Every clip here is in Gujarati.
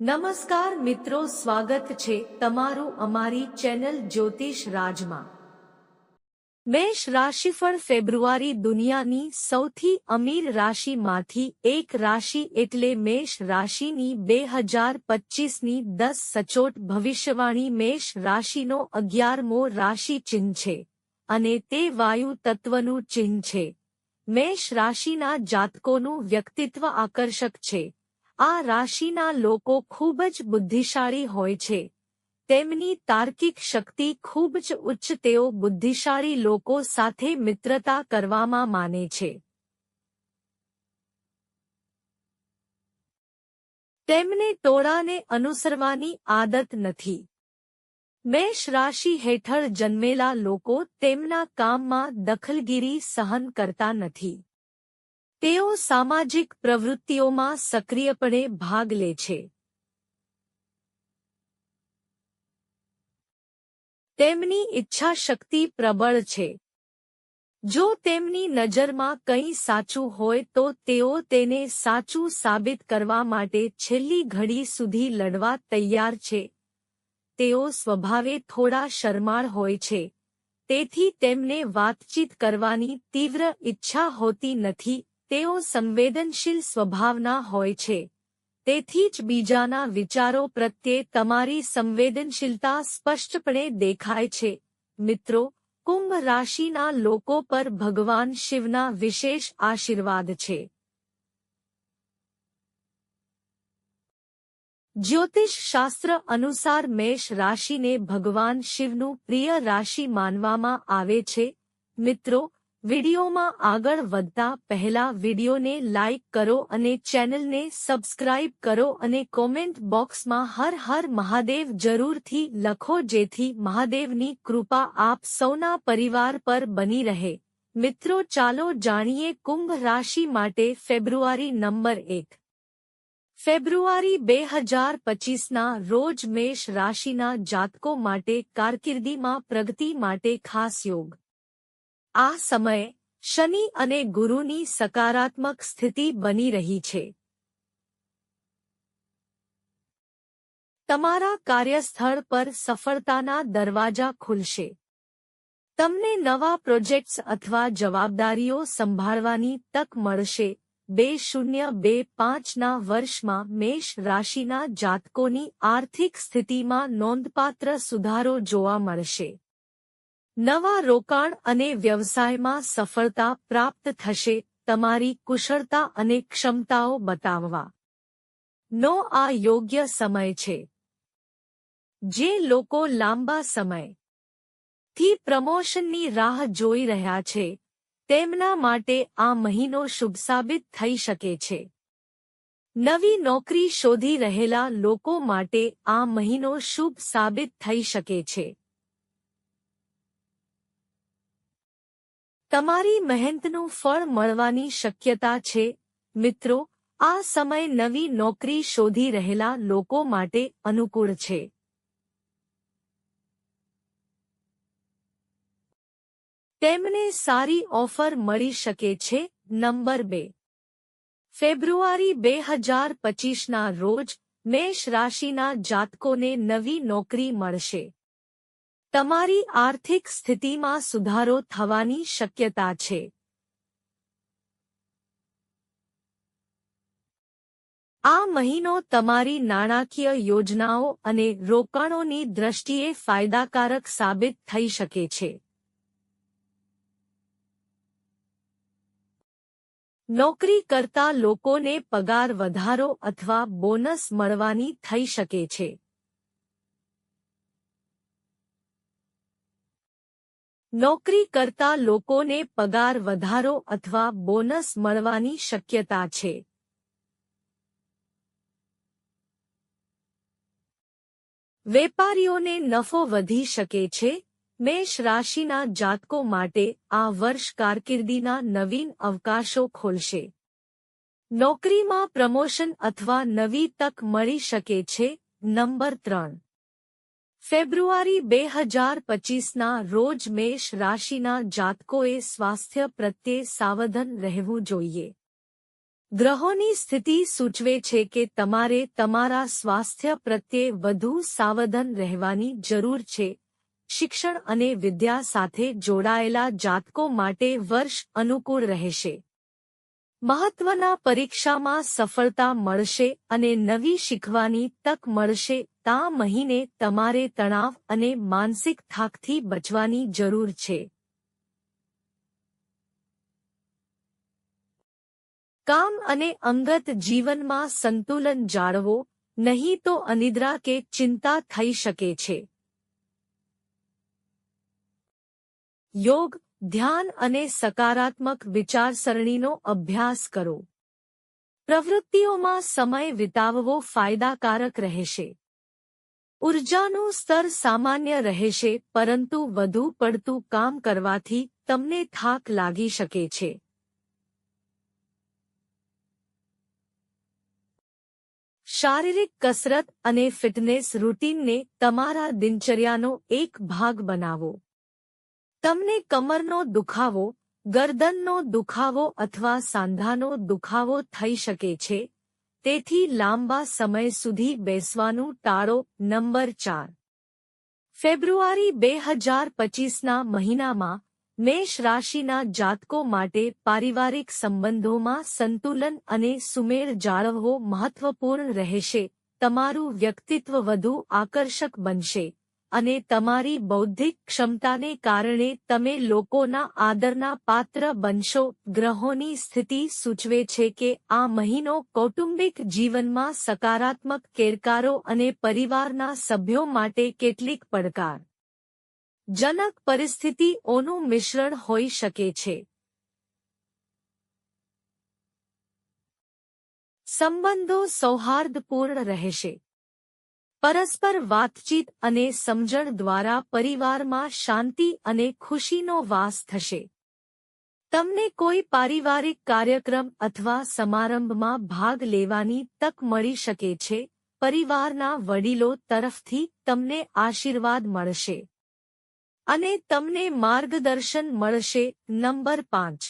નમસ્કાર મિત્રો, સ્વાગત છે તમારું અમારી ચેનલ જ્યોતિષ રાજમાં. મેષ રાશિફળ ફેબ્રુઆરી દુનિયાની સૌથી અમીર રાશિમાંથી એક રાશિ એટલે મેષ રાશિની બે હજાર પચીસની દસ સચોટ ભવિષ્યવાણી. મેષ રાશિનો અગિયારમો રાશિ ચિહ્ન છે અને તે વાયુ તત્વનું ચિહ્ન છે. મેષ રાશિના જાતકોનું વ્યક્તિત્વ આકર્ષક છે. આ રાશિના લોકો ખૂબ જ બુદ્ધિશાળી હોય છે. તેમની તાર્કિક શક્તિ ખૂબ જ ઉચ્ચ તેઓ બુદ્ધિશાળી લોકો સાથે મિત્રતા કરવામાં માને છે. તેમને ટોળાને અનુસરવાની આદત નથી. મેષ રાશિ હેઠળ જન્મેલા લોકો તેમના કામમાં દખલગીરી સહન કરતા નથી. તેઓ સામાજિક પ્રવૃત્તિઓમાં સક્રિયપણે ભાગ લે છે. તેમની ઈચ્છાશક્તિ પ્રબળ છે. જો તેમની નજરમાં કંઈ સાચું હોય તો તેઓ તેને સાચું સાબિત કરવા માટે છેલ્લી ઘડી સુધી લડવા તૈયાર છે. તેઓ સ્વભાવે થોડા શરમાળ હોય છે. તેથી તેમને વાતચીત કરવાની તીવ્ર ઈચ્છા હોતી નથી. તેઓ સંવેદનશીલ સ્વભાવના હોય છે. તેથી જ બીજાના વિચારો પ્રત્યે તમારી સંવેદનશીલતા સ્પષ્ટપણે દેખાય છે. મિત્રો, કુંભ રાશિના લોકો પર ભગવાન શિવના વિશેષ આશીર્વાદ છે. જ્યોતિષ શાસ્ત્ર અનુસાર મેષ રાશિને ભગવાન શિવનું પ્રિય રાશિ માનવામાં આવે છે. મિત્રો વિડિયોમાં આગળ વધતા પહેલા વિડિયોને લાઇક કરો અને ચેનલને સબસ્ક્રાઇબ કરો અને કોમેન્ટ બોક્સમાં હર હર મહાદેવ જરૂરથી લખો જેથી મહાદેવની કૃપા આપ સૌના પરિવાર પર બની રહે. મિત્રો, ચાલો જાણીએ કુંભ રાશિ માટે ફેબ્રુઆરી નંબર એક. ફેબ્રુઆરી બે હજાર પચીસના રોજ મેષ રાશિના જાતકો માટે કારકિર્દીમાં પ્રગતિ માટે ખાસ યોગ. આ સમયે શનિ અને ગુરુની સકારાત્મક સ્થિતિ બની રહી છે. તમારા કાર્યસ્થળ પર સફળતાના દરવાજા ખુલશે. તમને નવા પ્રોજેક્ટ્સ અથવા જવાબદારીઓ સંભાળવાની તક મળશે. બે શૂન્ય બે પાંચના વર્ષમાં મેષ રાશિના જાતકોની આર્થિક સ્થિતિમાં નોંધપાત્ર સુધારો જોવા મળશે. નવા રોકાણ અને વ્યવસાયમાં સફળતા પ્રાપ્ત થશે, તમારી કુશળતા અને ક્ષમતાઓ બતાવવા. નો આ યોગ્ય સમય છે. જે લોકો લાંબા સમયથી પ્રમોશનની રાહ જોઈ રહ્યા છે, તેમના માટે આ મહિનો શુભ સાબિત થઈ શકે છે. નવી નોકરી શોધી રહેલા લોકો માટે આ મહિનો શુભ સાબિત થઈ શકે છે. તમારી મહેનતનું ફળ મળવાની શક્યતા છે. મિત્રો, આ સમય નવી નોકરી શોધી રહેલા લોકો માટે અનુકૂળ છે. તેમને સારી ઓફર મળી શકે છે. નંબર બે. ફેબ્રુઆરી બે હજાર પચીસના રોજ મેષ રાશિના જાતકોને નવી નોકરી મળશે. તમારી આર્થિક સ્થિતિમાં સુધારો થવાની શક્યતા છે. આ મહિનો તમારી નાણાકીય યોજનાઓ અને રોકાણોની દ્રષ્ટિએ ફાયદાકારક સાબિત થઈ શકે છે. નોકરી કરતા લોકોને પગાર વધારો અથવા બોનસ મળવાની થઈ શકે છે. નોકરી કરતા લોકોને પગાર વધારો અથવા બોનસ મળવાની શક્યતા છે. વેપારીઓને નફો વધી શકે છે. મેષ રાશિના જાતકો માટે આ વર્ષ કારકિર્દીના નવીન અવકાશો ખોલશે. નોકરીમાં પ્રમોશન અથવા નવી તક મળી શકે છે. નંબર ત્રણ. ફેબ્રુઆરી બે હજાર પચીસના રોજ મેષ રાશિના જાતકોએ સ્વાસ્થ્ય પ્રત્યે સાવધાન રહેવું જોઈએ. ગ્રહોની સ્થિતિ સૂચવે છે કે તમારે તમારા સ્વાસ્થ્ય પ્રત્યે વધુ સાવધાન રહેવાની જરૂર છે. શિક્ષણ અને વિદ્યા સાથે જોડાયેલા જાતકો માટે વર્ષ અનુકૂળ રહેશે. મહત્વના પરીક્ષામાં સફળતા મળશે અને નવી શીખવાની તક મળશે તા મહિને તમારે તણાવ અને માનસિક થાકથી બચવાની જરૂર છે. કામ અને અંગત જીવનમાં સંતુલન જાળવો, નહીં તો અનિદ્રા કે ચિંતા થઈ શકે છે. યોગ ધ્યાન અને સકારાત્મક વિચારસરણીનો અભ્યાસ કરો. પ્રવૃત્તિઓમાં સમય વિતાવવો ફાયદાકારક રહેશે. ઉર્જાનું સ્તર સામાન્ય રહેશે, પરંતુ વધુ પડતું કામ કરવાથી તમને થાક લાગી શકે છે. શારીરિક કસરત અને ફિટનેસ રૂટીનને તમારા દિનચર્યાનો એક ભાગ બનાવો. તમને કમરનો દુખાવો, ગરદનનો દુખાવો અથવા સાંધાનો દુખાવો થઈ શકે છે, તેથી લાંબા સમય સુધી બેસવાનું ટાળો નંબર ચાર. ફેબ્રુઆરી બે હજાર પચીસના મહિનામાં મેષ રાશિના જાતકો માટે પારિવારિક સંબંધોમાં સંતુલન અને સુમેળ જાળવવો મહત્વપૂર્ણ રહેશે, તમારું વ્યક્તિત્વ વધુ આકર્ષક બનશે. અને તમારી બૌદ્ધિક ક્ષમતાને કારણે તમે લોકોના આદરના પાત્ર બનશો. ગ્રહોની સ્થિતિ સૂચવે છે કે આ મહિનો કૌટુંબિક જીવનમાં સકારાત્મક કેરકારો અને પરિવારના સભ્યો માટે કેટલીક પડકાર. જનક પરિસ્થિતિઓનું મિશ્રણ હોઈ શકે છે. સંબંધો સૌહાર્દપૂર્ણ રહેશે. પરસ્પર વાતચીત અને સમજણ દ્વારા પરિવારમાં શાંતિ અને ખુશીનો વાસ થશે. તમને કોઈ પારિવારિક કાર્યક્રમ અથવા સમારંભમાં ભાગ લેવાની તક મળી શકે છે, પરિવારના વડીલો તરફથી તમને આશીર્વાદ મળશે. અને તમને માર્ગદર્શન મળશે, નંબર પાંચ.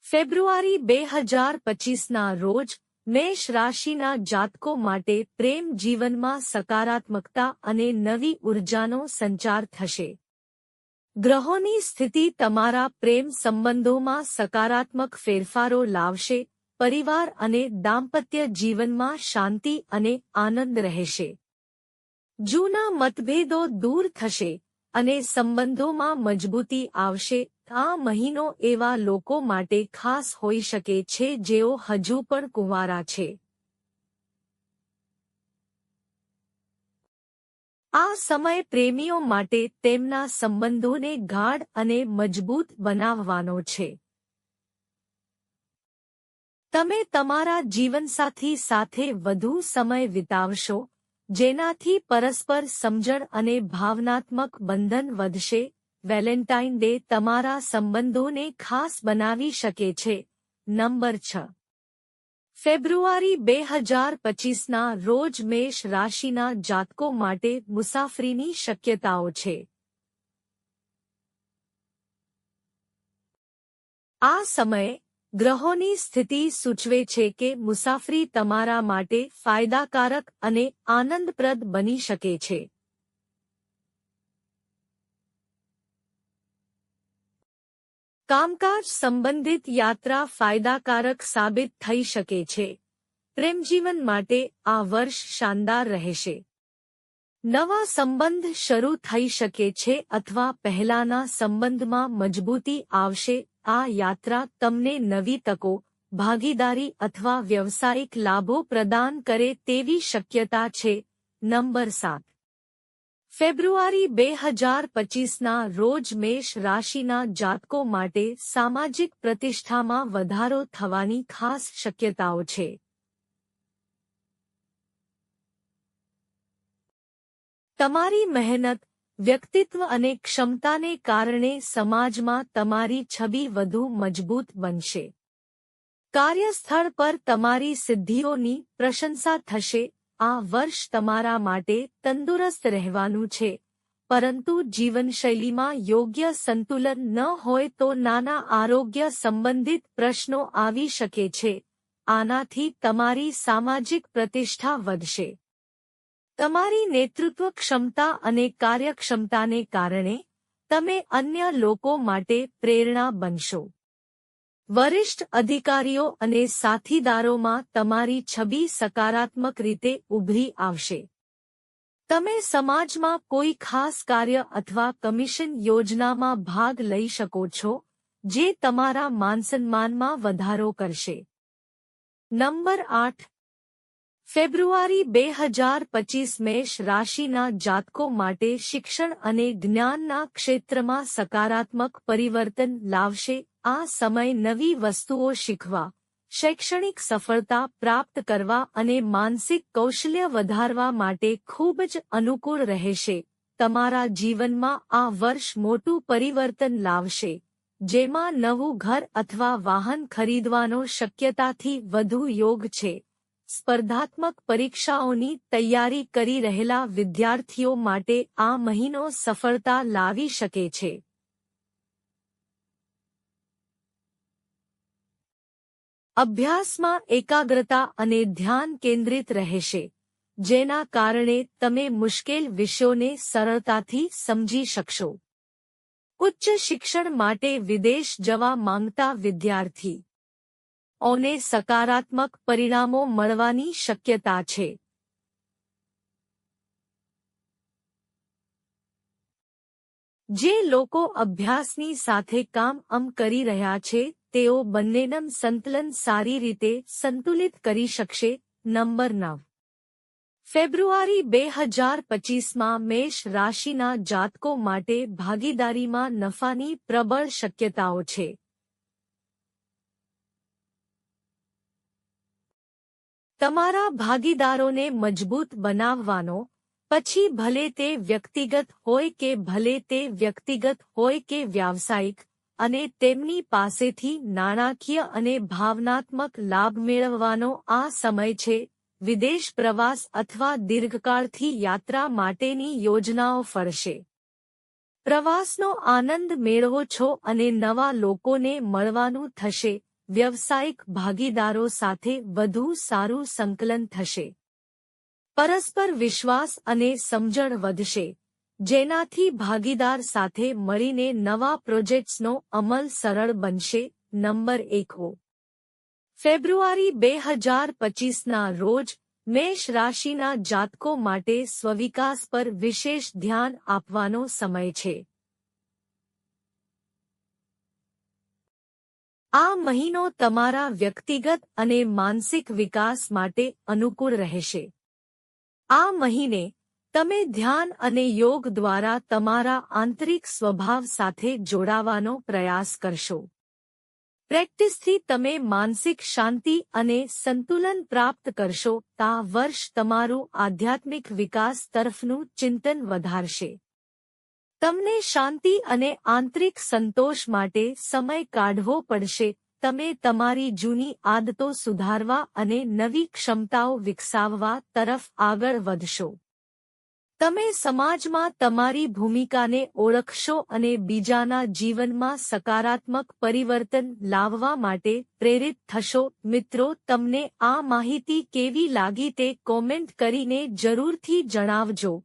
ફેબ્રુઆરી બે હજાર પચીસના રોજ મેષ રાશિના જાતકો માટે પ્રેમ જીવનમાં સકારાત્મકતા અને નવી ઉર્જાનો સંચાર થશે. ગ્રહોની સ્થિતિ તમારા પ્રેમ સંબંધોમાં સકારાત્મક ફેરફારો લાવશે, પરિવાર અને દાંપત્ય જીવનમાં શાંતિ અને આનંદ રહેશે. જૂના મતભેદો દૂર થશે અને સંબંધોમાં મજબૂતી આવશે આ મહિનો એવા લોકો માટે ખાસ હોઈ શકે છે જેઓ હજુ પણ કુંવારા છે. આ સમય પ્રેમીઓ માટે તેમના સંબંધોને ગાઢ અને મજબૂત બનાવવાનો છે. તમે તમારા જીવનસાથી સાથે વધુ સમય વિતાવશો, જેનાથી પરસ્પર સમજણ અને ભાવનાત્મક બંધન વધશે વેલેન્ટાઇન ડે તમારા સંબંધોને ખાસ બનાવી શકે છે. નંબર છ. ફેબ્રુઆરી બે હજાર પચીસના રોજ મેષ રાશિના જાતકો માટે મુસાફરીની શક્યતાઓ છે. આ સમયે ગ્રહોની સ્થિતિ સૂચવે છે કે મુસાફરી તમારા માટે ફાયદાકારક અને આનંદપ્રદ બની શકે છે. કામકાજ સંબંધિત યાત્રા ફાયદાકારક સાબિત થઈ શકે છે. પ્રેમજીવન માટે આ વર્ષ શાનદાર રહેશે. નવા સંબંધ શરૂ થઈ શકે છે અથવા પહેલાના સંબંધમાં મજબૂતી આવશે. આ યાત્રા તમને નવી તકો, ભાગીદારી અથવા વ્યવસાયિક લાભો પ્રદાન કરે તેવી શક્યતા છે. નંબર સાત ફેબ્રુઆરી બે હજાર પચીસના રોજ મેષ રાશિના જાતકો માટે સામાજિક પ્રતિષ્ઠામાં વધારો થવાની ખાસ શક્યતાઓ છે. તમારી મહેનત, વ્યક્તિત્વ અને ક્ષમતાને કારણે સમાજમાં તમારી છબી વધુ મજબૂત બનશે. કાર્યસ્થળ પર તમારી સિદ્ધિઓની પ્રશંસા થશે આ વર્ષ તમારા માટે તંદુરસ્ત રહેવાનું છે. પરંતુ જીવનશૈલીમાં યોગ્ય સંતુલન ન હોય તો નાના આરોગ્ય સંબંધિત પ્રશ્નો આવી શકે છે. આનાથી તમારી સામાજિક પ્રતિષ્ઠા વધશે. તમારી નેતૃત્વ ક્ષમતા અને કાર્યક્ષમતાને કારણે તમે અન્ય લોકો માટે પ્રેરણા બનશો. વરિષ્ઠ અધિકારીઓ અને સાથીદારોમાં તમારી છબી સકારાત્મક રીતે ઉભરી આવશે. તમે સમાજમાં કોઈ ખાસ કાર્ય અથવા કમિશન યોજનામાં ભાગ લઈ શકો છો, જે તમારા માનસન્માનમાં વધારો કરશે. નંબર આઠ ફેબ્રુઆરી બે હજાર પચીસ મેષ રાશિના જાતકો માટે શિક્ષણ અને જ્ઞાનના ક્ષેત્રમાં સકારાત્મક પરિવર્તન લાવશે. આ સમય નવી વસ્તુઓ શીખવા, શૈક્ષણિક સફળતા પ્રાપ્ત કરવા અને માનસિક કૌશલ્ય વધારવા માટે ખૂબ જ અનુકૂળ રહેશે. તમારા જીવનમાં આ વર્ષ મોટું પરિવર્તન લાવશે. જેમાં નવું ઘર અથવા વાહન ખરીદવાનો શક્યતાથી વધુ યોગ છે. સ્પર્ધાત્મક પરીક્ષાઓની તૈયારી કરી રહેલા વિદ્યાર્થીઓ માટે આ મહિનો સફળતા લાવી શકે છે. અભ્યાસમાં એકાગ્રતા અને ધ્યાન કેન્દ્રિત રહેશે, જેના કારણે તમે મુશ્કેલ વિષયોને સરળતાથી સમજી શકશો. ઉચ્ચ શિક્ષણ માટે વિદેશ જવા માંગતા વિદ્યાર્થી ઓને સકારાત્મક પરિણામો મળવાની શક્યતા છે. જે લોકો અભ્યાસની સાથે કામ અમ કરી રહ્યા છે, તેઓ બંનેનમ સંતુલન સારી રીતે સંતુલિત કરી શકશે. નંબર નવ. ફેબ્રુઆરી બે હજાર પચીસમાં મેષ રાશિના જાતકો માટે ભાગીદારીમાં નફાની પ્રબળ શક્યતાઓ છે. તમારા ભાગીદારોને મજબૂત બનાવવાનો, પછી ભલે તે વ્યક્તિગત હોય કે ભલે તે વ્યક્તિગત હોય કે વ્યાવસાયિક, અને તેમની પાસેથી નાણાકીય અને ભાવનાત્મક લાભ મેળવવાનો આ સમય છે, વિદેશ પ્રવાસ અથવા દીર્ઘકાળથી યાત્રા માટેની યોજનાઓ ફરશે. પ્રવાસનો આનંદ મેળવો છો અને નવા લોકોને મળવાનું થશે. વ્યવસાયિક ભાગીદારો સાથે વધુ સારું સંકલન થશે. પરસ્પર વિશ્વાસ અને સમજણ વધશે. જેનાથી ભાગીદાર સાથે મળીને નવા પ્રોજેક્ટ્સનો અમલ સરળ બનશે. નંબર એકવો ફેબ્રુઆરી બે હજાર પચીસના રોજ મેષ રાશિના જાતકો માટે સ્વવિકાસ પર વિશેષ ધ્યાન આપવાનો સમય છે. આ મહિનો તમારા વ્યક્તિગત અને માનસિક વિકાસ માટે અનુકૂળ રહેશે. આ મહિને તમે ધ્યાન અને યોગ દ્વારા તમારા આંતરિક સ્વભાવ સાથે જોડાવાનો પ્રયાસ કરશો. પ્રેક્ટિસથી તમે માનસિક શાંતિ અને સંતુલન પ્રાપ્ત કરશો, તા વર્ષ તમારું આધ્યાત્મિક વિકાસ તરફનું ચિંતન વધારશે. તમને શાંતિ અને આંતરિક સંતોષ માટે સમય કાઢવો પડશે. તમે તમારી જૂની આદતો સુધારવા અને નવી ક્ષમતાઓ વિકસાવવા તરફ આગળ વધશો. તમે સમાજમાં તમારી ભૂમિકાને ઓળખશો અને બીજાના જીવનમાં સકારાત્મક પરિવર્તન લાવવા માટે પ્રેરિત થશો. મિત્રો, તમને આ માહિતી કેવી લાગી તે કોમેન્ટ કરીને જરૂરથી જણાવજો.